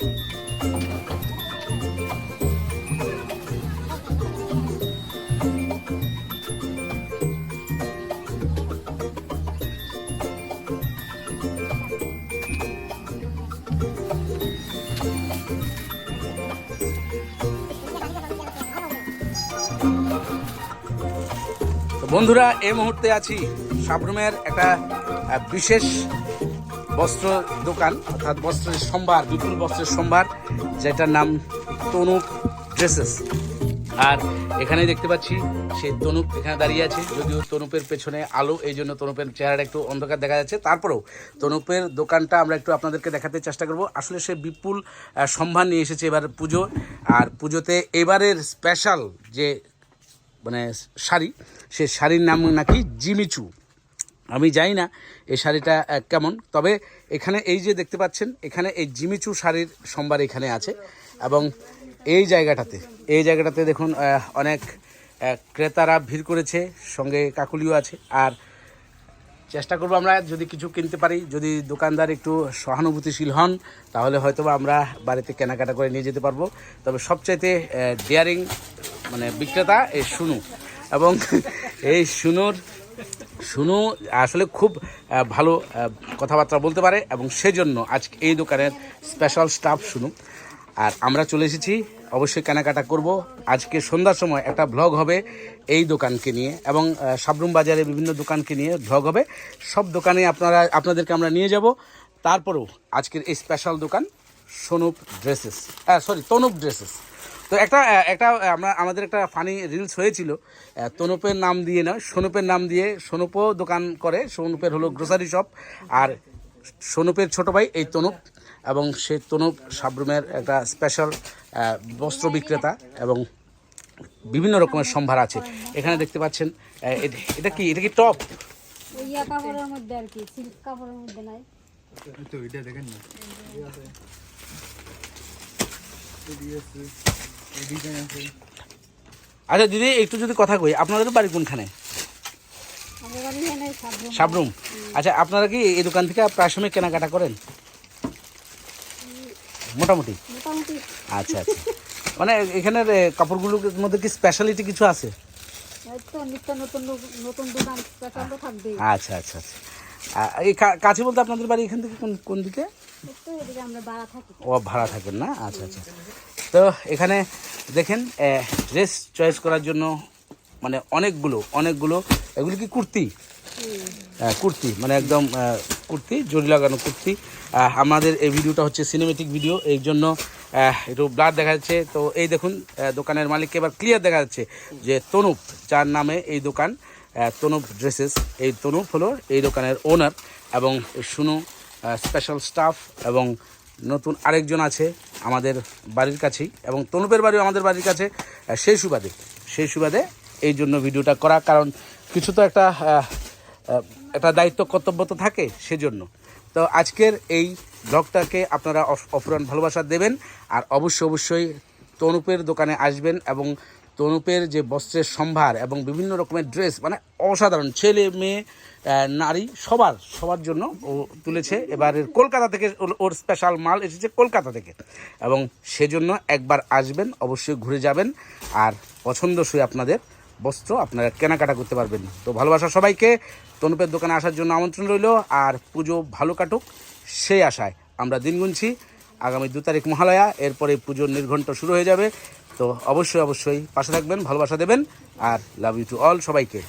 বন্ধুরা এই মুহূর্তে আছি সাবরুমের একটা বিশেষ বস্ত্র দোকান, অর্থাৎ বস্ত্রের সম্ভার, বিপুল বস্ত্রের সম্ভার, যেটার নাম তনুক ড্রেসেস আর এখানে দেখতে পাচ্ছি সেই তনুপ এখানে দাঁড়িয়ে আছে, যদিও তনুপের পেছনে আলো, এই জন্য তনুপের চেহারাটা একটু অন্ধকার দেখা যাচ্ছে। তারপরেও তনুপের দোকানটা আমরা একটু আপনাদেরকে দেখাতে চেষ্টা করব। আসলে সে বিপুল সম্ভার নিয়ে এসেছে এবার পুজো। আর পুজোতে এবারের স্পেশাল যে মানে শাড়ি, সে শাড়ির নাম নাকি জিমিচু। আমি জানি না এই শাড়িটা কেমন। তবে এখানে এই যে দেখতে পাচ্ছেন, এখানে এই জিমিচু শাড়ির সম্ভার এখানে আছে। এবং এই জায়গাটাতে এই জায়গাটাতে দেখুন অনেক ক্রেতারা ভিড় করেছে, সঙ্গে কাকুলিও আছে। আর চেষ্টা করব আমরা যদি কিছু কিনতে পারি, যদি দোকানদার একটু সহানুভূতিশীল হন, তাহলে হয়তো আমরা বাড়িতে কেনাকাটা করে নিয়ে যেতে পারব। তবে সবচাইতে ডেয়ারিং মানে বিক্রেতা এই শুনু এবং এই শুনুর শুনু আসলে খুব ভালো কথাবার্তা বলতে পারে এবং সেজন্য আজকে এই দোকানের স্পেশাল স্টাফ শুনু। আর আমরা চলে এসেছি, অবশ্যই কেনাকাটা করব। আজকে সন্ধ্যার সময় একটা ব্লগ হবে এই দোকানকে নিয়ে এবং সাবরুম বাজারে বিভিন্ন দোকানকে নিয়ে ব্লগ হবে। সব দোকানে আপনারা, আপনাদেরকে আমরা নিয়ে যাব। তারপরেও আজকের এই স্পেশাল দোকান সনুপ ড্রেসেস হ্যাঁ সরি তনুপ ড্রেসেস তো একটা একটা আমরা আমাদের একটা ফানি রিলস হয়েছিল। তনুপের নাম দিয়ে নয় সনুপের নাম দিয়ে সনুপও দোকান করে। সনুপের হলো গ্রোসারি শপ আর সনুপের ছোট ভাই এই তনুপ এবং সেই তনুপ সাবরুমের একটা স্পেশাল বস্ত্র বিক্রেতা এবং বিভিন্ন রকমের সম্ভার আছে। এখানে দেখতে পাচ্ছেন এটা কি এটা কি টপ ইয়া কাপড়ের মধ্যে আর কি সিল্ক কাপড়ের মধ্যে নাই। তো এটা দেখেন না। আচ্ছা দিদি একটু যদি কথা কই আপনাদের বাড়ি কোনখানে? সাবরুম। আচ্ছা আপনারা কি এই দোকান থেকে প্রায় সময় কেনাকাটা করেন? মোটামুটি? আচ্ছা আচ্ছা। মানে এখানের কাপড়গুলোর মধ্যে কি স্পেশালিটি কিছু আছে? আচ্ছা আচ্ছা আচ্ছা। এই কাছে বলতে আপনাদের বাড়ি এখান থেকে কোন কোন দিকে? ও ভাড়া থাকেন না? আচ্ছা আচ্ছা। তো এখানে দেখেন ড্রেস চয়েস করার জন্য মানে অনেকগুলো অনেকগুলো এগুলো কি কুর্তি? হ্যাঁ, কুর্তি মানে একদম কুর্তি জড়ি লাগানো কুর্তি। আমাদের এই ভিডিওটা হচ্ছে সিনেমেটিক ভিডিও এই জন্য একটু ব্লাড দেখা যাচ্ছে। তো এই দেখুন দোকানের মালিককে এবার ক্লিয়ার দেখা যাচ্ছে যে তনুপ যার নামে এই দোকান তনুপ ড্রেসেস এই তনুপ হলো এই দোকানের ওনার এবং শুনু স্পেশাল স্টাফ এবং নতুন আরেকজন আছে আমাদের বাড়ির কাছেই, এবং তনুপের বাড়িও আমাদের বাড়ির কাছে সেই সুবাদে সেই সুবাদে এই জন্য ভিডিওটা করা, কারণ কিছু তো একটা একটা দায়িত্ব, কর্তব্য তো থাকে সেজন্য। তো আজকের এই ব্লগটাকে আপনারা অফ- অফুরান ভালোবাসা দেবেন, আর অবশ্যই অবশ্যই তনুপের দোকানে আসবেন, এবং তনুপের যে বস্ত্রের সম্ভার এবং বিভিন্ন রকমের ড্রেস মানে অসাধারণ ছেলে, মেয়ে নারী, সবার সবার জন্য ও তুলেছে। এবারের কলকাতা থেকে ওর- স্পেশাল মাল এসেছে কলকাতা থেকে। এবং সেজন্য একবার আসবেন, অবশ্যই ঘুরে যাবেন। আর পছন্দসই আপনাদের বস্ত্র আপনারা কেনাকাটা করতে পারবেন। তো ভালোবাসা সবাইকে। তনুপের দোকানে আসার জন্য আমন্ত্রণ রইল। আর পুজো ভালো কাটুক, সেই আশায় আমরা দিন গুনছি। আগামী দু তারিখ মহালয়া, এরপরে পুজোর নির্ঘণ্ট শুরু হয়ে যাবে। তো অবশ্যই অবশ্যই পাশে থাকবেন ভালোবাসা দেবেন আর লাভ ইউ টু অল সবাইকে।